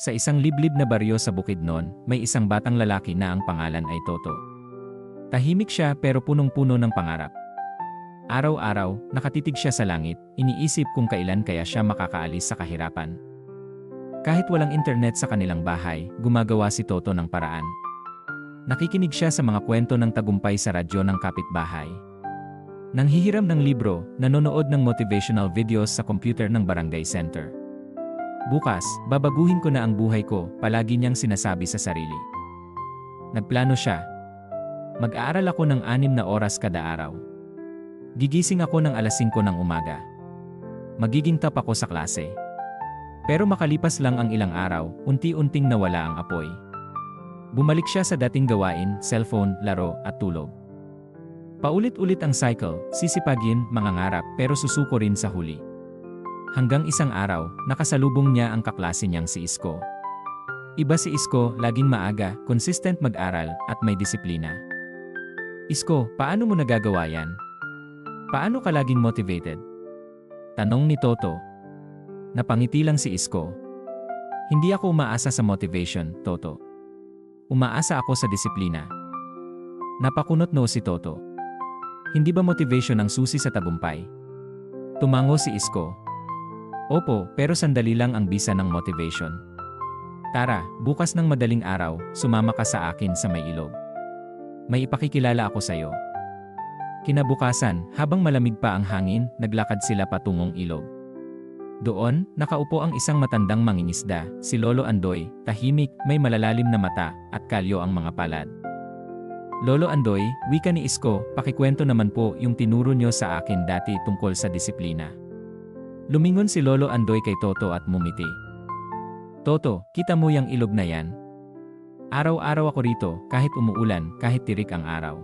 Sa isang liblib na baryo sa Bukidnon, may isang batang lalaki na ang pangalan ay Toto. Tahimik siya pero punong-puno ng pangarap. Araw-araw, nakatitig siya sa langit, iniisip kung kailan kaya siya makakaalis sa kahirapan. Kahit walang internet sa kanilang bahay, gumagawa si Toto ng paraan. Nakikinig siya sa mga kwento ng tagumpay sa radyo ng kapitbahay. Nanghihiram ng libro, nanonood ng motivational videos sa computer ng barangay center. Bukas, babaguhin ko na ang buhay ko, palagi niyang sinasabi sa sarili. Nagplano siya. Mag-aaral ako ng anim na oras kada araw. Gigising ako ng alas 5 ng umaga. Magiging tap ako sa klase. Pero makalipas lang ang ilang araw, unti-unting nawala ang apoy. Bumalik siya sa dating gawain, cellphone, laro, at tulog. Paulit-ulit ang cycle, sisipagin, mangangarap, pero susuko rin sa huli. Hanggang isang araw, nakasalubong niya ang kaklase niyang si Isko. Iba si Isko, laging maaga, consistent mag-aral, at may disiplina. Isko, paano mo nagagawa yan? Paano ka laging motivated? Tanong ni Toto. Napangiti lang si Isko. Hindi ako umaasa sa motivation, Toto. Umaasa ako sa disiplina. Napakunot no si Toto. Hindi ba motivation ang susi sa tagumpay? Tumango si Isko. Opo, pero sandali lang ang bisa ng motivation. Tara, bukas ng madaling araw, sumama ka sa akin sa may ilog. May ipakikilala ako sa'yo. Kinabukasan, habang malamig pa ang hangin, naglakad sila patungong ilog. Doon, nakaupo ang isang matandang mangingisda, si Lolo Andoy, tahimik, may malalalim na mata, at kalyo ang mga palad. Lolo Andoy, wika ni Isko, pakikwento naman po yung tinuro nyo sa akin dati tungkol sa disiplina. Lumingon si Lolo Andoy kay Toto at mumiti. Toto, kita mo yung ilog na yan? Araw-araw ako rito, kahit umuulan, kahit tirik ang araw.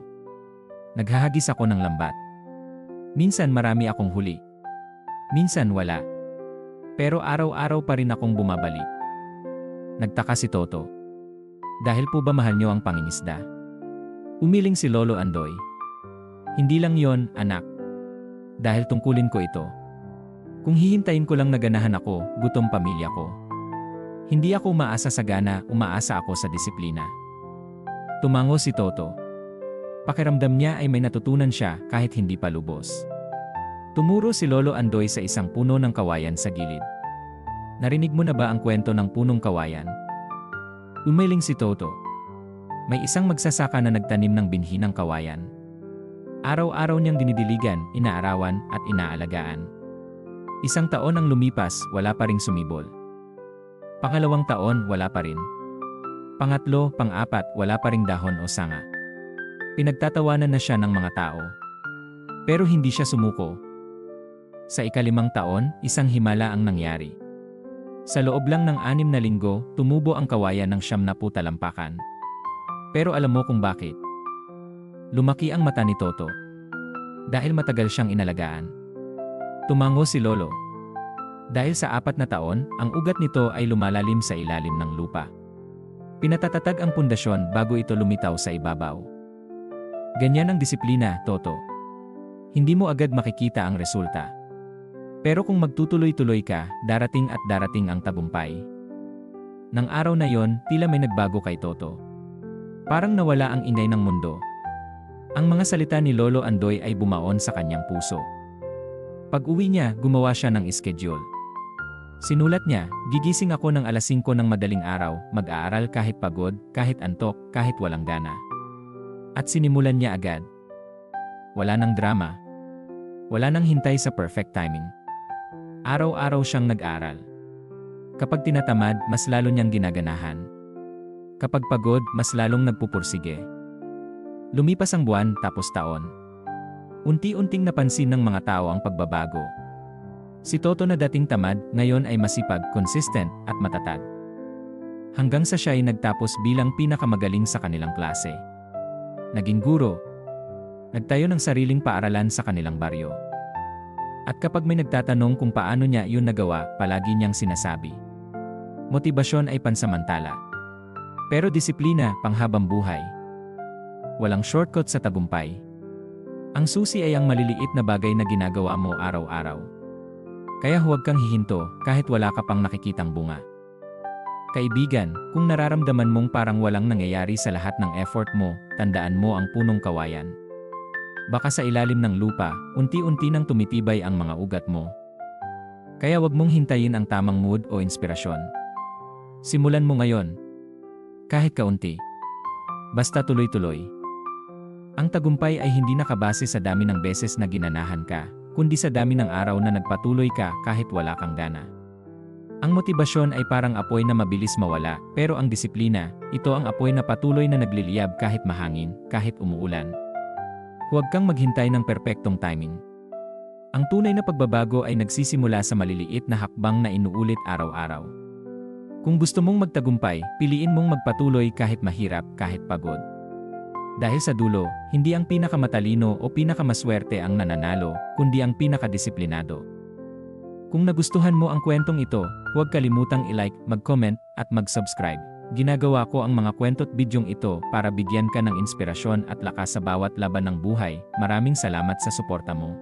Naghahagis ako ng lambat. Minsan marami akong huli. Minsan wala. Pero araw-araw pa rin akong bumabalik. Nagtaka si Toto. Dahil po ba mahal niyo ang pangingisda? Umiling si Lolo Andoy. Hindi lang yon, anak. Dahil tungkulin ko ito. Kung hihintayin ko lang naganahan ako, gutom pamilya ko. Hindi ako umaasa sa gana, umaasa ako sa disiplina. Tumango si Toto. Pakiramdam niya ay may natutunan siya kahit hindi pa lubos. Tumuro si Lolo Andoy sa isang puno ng kawayan sa gilid. Narinig mo na ba ang kwento ng punong kawayan? Umiling si Toto. May isang magsasaka na nagtanim ng binhi ng kawayan. Araw-araw niyang dinidiligan, inaarawan at inaalagaan. Isang taon ang lumipas, wala pa ring sumibol. Pangalawang taon, wala pa rin. Pangatlo, pang-apat, wala pa ring dahon o sanga. Pinagtatawanan na siya ng mga tao. Pero hindi siya sumuko. Sa ikalimang taon, isang himala ang nangyari. Sa loob lang ng anim na linggo, tumubo ang kawayan ng siyam na po talampakan. Pero alam mo kung bakit? Lumaki ang mata ni Toto. Dahil matagal siyang inalagaan. Tumango si Lolo. Dahil sa apat na taon, ang ugat nito ay lumalalim sa ilalim ng lupa. Pinatatatag ang pundasyon bago ito lumitaw sa ibabaw. Ganyan ang disiplina, Toto. Hindi mo agad makikita ang resulta. Pero kung magtutuloy-tuloy ka, darating at darating ang tagumpay. Nang araw na yon, tila may nagbago kay Toto. Parang nawala ang inay ng mundo. Ang mga salita ni Lolo Andoy ay bumaon sa kanyang puso. Pag-uwi niya, gumawa siya ng schedule. Sinulat niya, gigising ako ng alas 5 ng madaling araw, mag-aaral kahit pagod, kahit antok, kahit walang gana. At sinimulan niya agad. Wala nang drama. Wala nang hintay sa perfect timing. Araw-araw siyang nag-aral. Kapag tinatamad, mas lalo niyang ginaganahan. Kapag pagod, mas lalong nagpupursige. Lumipas ang buwan tapos taon. Unti-unting napansin ng mga tao ang pagbabago. Si Toto na dating tamad, ngayon ay masipag, consistent, at matatag. Hanggang sa siya ay nagtapos bilang pinakamagaling sa kanilang klase. Naging guro. Nagtayo ng sariling paaralan sa kanilang baryo. At kapag may nagtatanong kung paano niya yun nagawa, palagi niyang sinasabi. Motibasyon ay pansamantala. Pero disiplina, panghabang buhay. Walang shortcut sa tagumpay. Ang susi ay ang maliliit na bagay na ginagawa mo araw-araw. Kaya huwag kang hihinto kahit wala ka pang nakikitang bunga. Kaibigan, kung nararamdaman mong parang walang nangyayari sa lahat ng effort mo, tandaan mo ang punong kawayan. Baka sa ilalim ng lupa, unti-unti nang tumitibay ang mga ugat mo. Kaya wag mong hintayin ang tamang mood o inspirasyon. Simulan mo ngayon. Kahit kaunti. Basta tuloy-tuloy. Ang tagumpay ay hindi nakabase sa dami ng beses na ginanahan ka, kundi sa dami ng araw na nagpatuloy ka kahit wala kang gana. Ang motibasyon ay parang apoy na mabilis mawala, pero ang disiplina, ito ang apoy na patuloy na nagliliyab kahit mahangin, kahit umuulan. Huwag kang maghintay ng perpektong timing. Ang tunay na pagbabago ay nagsisimula sa maliliit na hakbang na inuulit araw-araw. Kung gusto mong magtagumpay, piliin mong magpatuloy kahit mahirap, kahit pagod. Dahil sa dulo, hindi ang pinakamatalino o pinakamaswerte ang nananalo, kundi ang pinakadisiplinado. Kung nagustuhan mo ang kwentong ito, huwag kalimutang i-like, mag-comment, at mag-subscribe. Ginagawa ko ang mga kwento't bidyong ito para bigyan ka ng inspirasyon at lakas sa bawat laban ng buhay. Maraming salamat sa suporta mo.